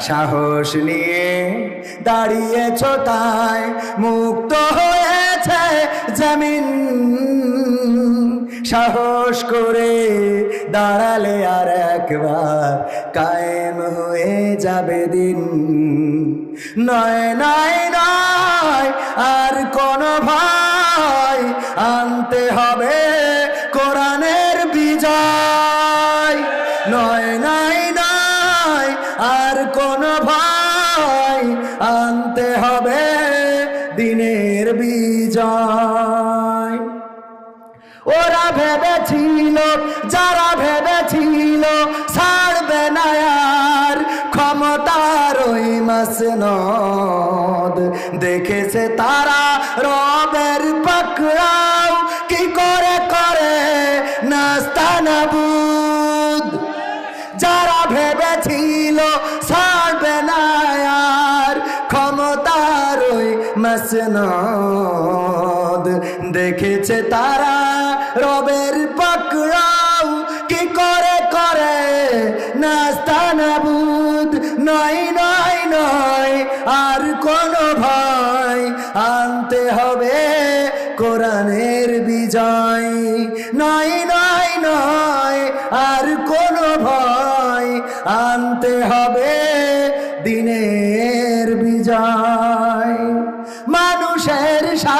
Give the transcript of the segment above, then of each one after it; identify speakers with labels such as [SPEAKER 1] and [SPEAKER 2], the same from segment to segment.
[SPEAKER 1] সাহস নিয়ে দাঁড়িয়েছ তাই মুক্ত হয়েছে জমিন। সাহস করে দাঁড়ালে আর একবার কায়েম হয়ে যাবে দিন। নয় নয় নয়, আর কোন ভাই আনতে হবে কোরআনের বিজয়। নয় নয় আর কোন ভাই আনতে হবে দিনের বিজয়। ওরা ভেবেছিল, যারা ভেবেছিল ছাড়বে না আর, ক্ষমতার ওই মাসনদ। দেখেছে তারা রবের পাকড়াও, কি করে করে নাস্তানাবুদ মাসনদ। দেখেছে তারা রবের পাকড়াও। কি করে করে? নাস্তানাবুদ নয় নয় নয়, আর কোন ভয়। আনতে হবে কোরআনের বিজয়। নয় নয় নয়, আর কোন ভয়। আনতে হবে দিনের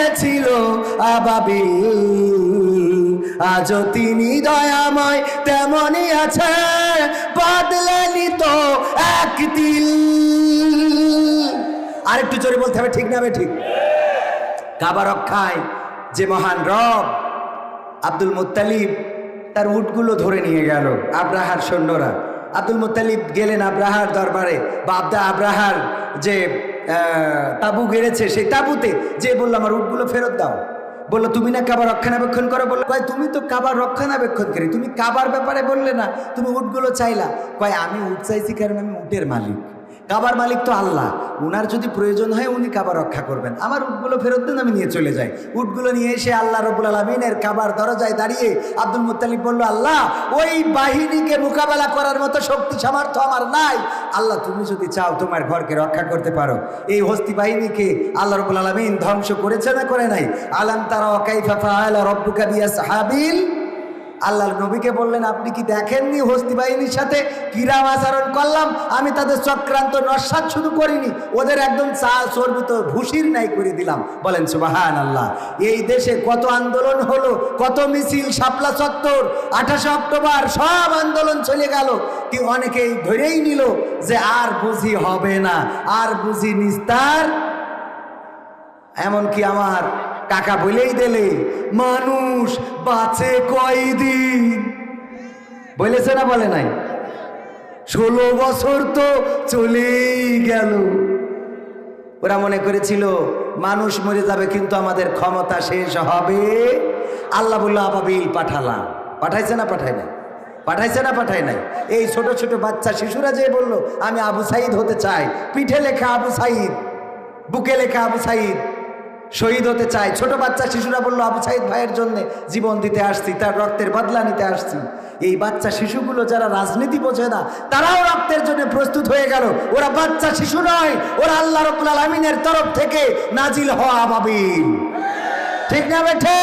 [SPEAKER 1] পাঠিয়েছিল আবাবিল। আজও তিনি দয়াময় তেমনই আছে বদলেনি তো এক দিল। আরেকটু জোরে বলতে হবে, ঠিক না ঠিক? কাবা রক্ষায় যে মহান রব আব্দুল মুত্তালিব তার উটগুলো ধরে নিয়ে গেল আব্রাহার সৈন্যরা। আব্দুল মুত্তালিব গেলেন আব্রাহার দরবারে বা আব্দা আব্রাহার যে তাবু গেড়েছে, সেই তাবুতে যে বলল, আমার উটগুলো ফেরত দাও। বলল, তুমি না কাবার রক্ষণাবেক্ষণ করো? বলল, কয়, তুমি তো কাবার রক্ষণাবেক্ষণ করি, তুমি কাবার ব্যাপারে বললে না, তুমি উটগুলো চাইলা। কয়, আমি উট চাইছি কারণ আমি উটের মালিক। কাবার মালিক তো আল্লাহ। উনার যদি প্রয়োজন হয় উনি কাবার রক্ষা করবেন। আমার উটগুলো ফেরত দিন, আমি নিয়ে চলে যাই। উটগুলো নিয়ে এসে আল্লাহ রবুল আলমিনের কাবার দরজায় দাঁড়িয়ে আব্দুল মুতালিব বলল, আল্লাহ, ওই বাহিনীকে মোকাবেলা করার মতো শক্তি সামর্থ্য আমার নাই। আল্লাহ, তুমি যদি চাও তোমার ঘরকে রক্ষা করতে পারো। এই হস্তি বাহিনীকে আল্লাহ রবুল আলমিন ধ্বংস করেছে না করে নাই? আলাম তারা অকাইফা ফাআলা রব্বুকা বিয়া সাহাবিল আল্লাহর নবীকে বললেন, আপনি কি দেখেননি হস্তি বাহিনীর সাথে কিরাম আচরণ করলাম? আমি তাদের চক্রান্ত, নস্বাত শুধু করিনি। ওদের একদম চা চর্বিত ভুসির নাই করে দিলাম। বলেন সুবাহান আল্লাহ এই দেশে কত আন্দোলন হলো, কত মিছিল, শাপলা চত্বর, আঠাশে অক্টোবর, সব আন্দোলন চলে গেল। কি অনেকেই ধরেই নিল যে আর বুঝি হবে না, আর বুঝি নিস্তার। এমনকি আমার কাকা বলেই দিলে মানুষ বাঁচে কয়দিন? বলেছে না বলে নাই? ষোলো বছর তো চলেই গেল। ওরা মনে করেছিল, মানুষ মরে যাবে কিন্তু আমাদের ক্ষমতা শেষ হবে। আল্লাহ বলল, আবাবিল পাঠালাম। পাঠাইছে না পাঠায় নাই? পাঠাইছে না পাঠায় নাই? এই ছোট ছোট বাচ্চা শিশুরা যে বলল, আমি আবু সাইদ হতে চাই। পিঠে লেখা আবু সাইদ, বুকে লেখা আবু সাইদ। শহীদ হতে চায় ছোট বাচ্চা শিশুরা বলল, আবু সাইদ ভাইয়ের জন্য জীবন দিতে আসছি, তার রক্তের বদলা নিতে আসছি। এই বাচ্চা শিশুগুলো যারা রাজনীতি বোঝে না, তারাও রক্তের জন্য প্রস্তুত হয়ে গেল। ওরা বাচ্চা শিশু নয়, ওরা আল্লাহ রকুল আলমিনের তরফ থেকে নাজিল হওয়া আবাবিল। ঠিক না বেঠে?